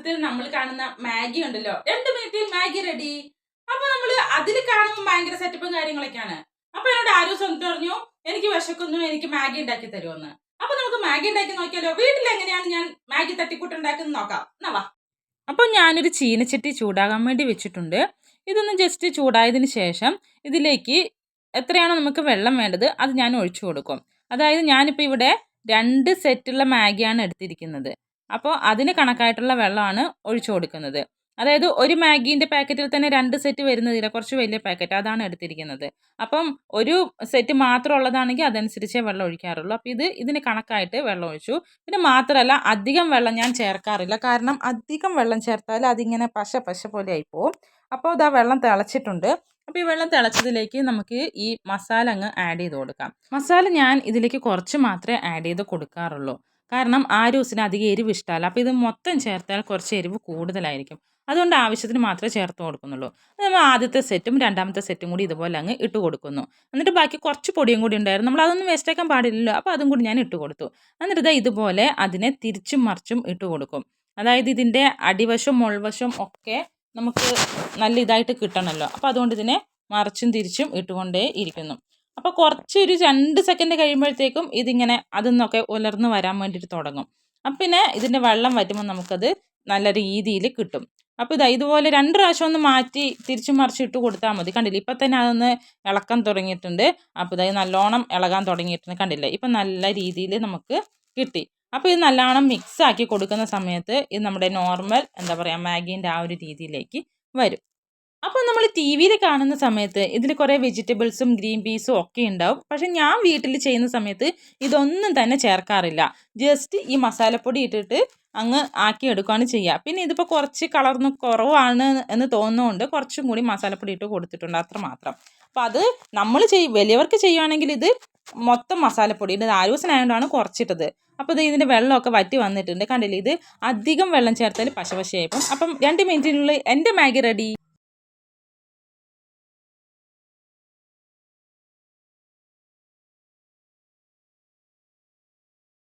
പരസ്യത്തിൽ നമ്മൾ കാണുന്ന മാഗി ഉണ്ടല്ലോ. രണ്ട് മിനിറ്റിൽ മാഗി റെഡി അപ്പൊ നമ്മൾ അതിൽ കാണുമ്പോൾ ഭയങ്കര സെറ്റപ്പും കാര്യങ്ങളൊക്കെയാണ്. അപ്പൊ എന്നോട് ആരും സ്വന്തം പറഞ്ഞു എനിക്ക് വിശക്കുന്നു എനിക്ക് മാഗി ഉണ്ടാക്കി തരുമെന്ന് അപ്പൊ നമുക്ക് മാഗി ഉണ്ടാക്കി നോക്കിയാലോ? വീട്ടിൽ എങ്ങനെയാണ് ഞാൻ മാഗി തട്ടിക്കൂട്ട് ഉണ്ടാക്കുന്നത് നോക്കാം. എന്നാ വാ. അപ്പോൾ ഞാനൊരു ചീനച്ചട്ടി ചൂടാകാൻ വേണ്ടി വെച്ചിട്ടുണ്ട്. ഇതൊന്ന് ജസ്റ്റ് ചൂടായതിന് ശേഷം ഇതിലേക്ക് എത്രയാണോ നമുക്ക് വെള്ളം വേണ്ടത് അത് ഞാൻ ഒഴിച്ചു കൊടുക്കും. അതായത് ഞാനിപ്പോൾ ഇവിടെ രണ്ട് സെറ്റുള്ള മാഗിയാണ് എടുത്തിരിക്കുന്നത്. അപ്പോൾ അതിന് കണക്കായിട്ടുള്ള വെള്ളമാണ് ഒഴിച്ചു കൊടുക്കുന്നത്. അതായത് ഒരു മാഗീന്റെ പാക്കറ്റിൽ തന്നെ രണ്ട് സെറ്റ് വരുന്നതില്ല കുറച്ച് വലിയ പാക്കറ്റ് അതാണ് എടുത്തിരിക്കുന്നത്. അപ്പം ഒരു സെറ്റ് മാത്രം ഉള്ളതാണെങ്കിൽ അതനുസരിച്ചേ വെള്ളം ഒഴിക്കാറുള്ളൂ. അപ്പോൾ ഇത് ഇതിന് കണക്കായിട്ട് വെള്ളം ഒഴിച്ചു. പിന്നെ മാത്രമല്ല അധികം വെള്ളം ഞാൻ ചേർക്കാറില്ല. കാരണം അധികം വെള്ളം ചേർത്താൽ അതിങ്ങനെ പശ പശ പോലെ ആയിപ്പോവും. അപ്പോൾ ഇതാ വെള്ളം തിളച്ചിട്ടുണ്ട്. അപ്പോൾ ഈ വെള്ളം തിളച്ചതിലേക്ക് നമുക്ക് ഈ മസാല അങ്ങ് ആഡ് ചെയ്ത് കൊടുക്കാം. മസാല ഞാൻ ഇതിലേക്ക് കുറച്ച് മാത്രമേ ആഡ് ചെയ്ത് കൊടുക്കാറുള്ളൂ. കാരണം ആരൂസിന് അധികം എരിവ് ഇഷ്ടമല്ല അപ്പോൾ ഇത് മൊത്തം ചേർത്താൽ കുറച്ച് എരിവ് കൂടുതലായിരിക്കും. അതുകൊണ്ട് ആവശ്യത്തിന് മാത്രമേ ചേർത്ത് കൊടുക്കുന്നുള്ളൂ. നമ്മൾ ആദ്യത്തെ സെറ്റും രണ്ടാമത്തെ സെറ്റും കൂടി ഇതുപോലെ അങ്ങ് ഇട്ട് കൊടുക്കുന്നു. എന്നിട്ട് ബാക്കി കുറച്ച് പൊടിയും കൂടി ഉണ്ടായിരുന്നു. നമ്മൾ അതൊന്നും വേസ്റ്റ് ആക്കാൻ പാടില്ലല്ലോ. അപ്പോൾ അതും കൂടി ഞാൻ ഇട്ട് കൊടുത്തു. എന്നിട്ട് ഇതാ ഇതുപോലെ അതിനെ തിരിച്ചും മറിച്ചും ഇട്ട് കൊടുക്കും. അതായത് ഇതിന്റെ അടിവശം മുൾവശം ഒക്കെ നമുക്ക് നല്ല ഇതായിട്ട് കിട്ടണമല്ലോ അപ്പോൾ അതുകൊണ്ട് ഇതിനെ മറിച്ചും തിരിച്ചും ഇട്ടുകൊണ്ടേ ഇരിക്കുന്നു. അപ്പോൾ കുറച്ചൊരു രണ്ട് സെക്കൻഡ് കഴിയുമ്പോഴത്തേക്കും ഇതിങ്ങനെ അതിൽ നിന്നൊക്കെ ഉലർന്ന് വരാൻ വേണ്ടിയിട്ട് തുടങ്ങും. അപ്പം പിന്നെ ഇതിന്റെ വെള്ളം വറ്റുമ്പോൾ നമുക്കത് നല്ല രീതിയിൽ കിട്ടും. അപ്പോൾ ഇതാ ഇതുപോലെ രണ്ട് പ്രാവശ്യം ഒന്ന് മാറ്റി തിരിച്ചു മറിച്ച് ഇട്ട് കൊടുത്താൽ മതി. കണ്ടില്ലേ? ഇപ്പം തന്നെ അതൊന്ന് ഇളക്കാൻ തുടങ്ങിയിട്ടുണ്ട്. അപ്പോൾ ഇതായി നല്ലോണം ഇളകാൻ തുടങ്ങിയിട്ടുണ്ട് കണ്ടില്ലേ? ഇപ്പം നല്ല രീതിയിൽ നമുക്ക് കിട്ടി. അപ്പോൾ ഇത് നല്ലോണം മിക്സ് ആക്കി കൊടുക്കുന്ന സമയത്ത് ഇത് നമ്മുടെ നോർമൽ എന്താ പറയുക മാഗീന്റെ ആ ഒരു രീതിയിലേക്ക് വരും. അപ്പോൾ നമ്മൾ ടി വിയിൽ കാണുന്ന സമയത്ത് ഇതിൽ കുറേ വെജിറ്റബിൾസും ഗ്രീൻ പീസും ഒക്കെ ഉണ്ടാവും പക്ഷെ ഞാൻ വീട്ടിൽ ചെയ്യുന്ന സമയത്ത് ഇതൊന്നും തന്നെ ചേർക്കാറില്ല. ജസ്റ്റ് ഈ മസാലപ്പൊടി ഇട്ടിട്ട് അങ്ങ് ആക്കി എടുക്കുകയാണ് ചെയ്യുക പിന്നെ ഇതിപ്പോൾ കുറച്ച് കളർന്ന് കുറവാണ് എന്ന് തോന്നുന്നതുകൊണ്ട് കുറച്ചും കൂടി മസാലപ്പൊടി ഇട്ട് കൊടുത്തിട്ടുണ്ട് അത്ര മാത്രം. അപ്പോൾ അത് നമ്മൾ ചെയ് വലിയവർക്ക് ചെയ്യുകയാണെങ്കിൽ ഇത് മൊത്തം മസാലപ്പൊടി ഇത് ആരോസനായതുകൊണ്ടാണ് കുറച്ചിട്ടത്. അപ്പോൾ ഇത് ഇതിന്റെ വെള്ളമൊക്കെ വറ്റി വന്നിട്ടുണ്ട്. കണ്ടില്ലേ ഇത് അധികം വെള്ളം ചേർത്താൽ പശപശയായിപ്പം അപ്പം രണ്ട് മിനിറ്റിനുള്ളിൽ എന്റെ മാഗി റെഡി.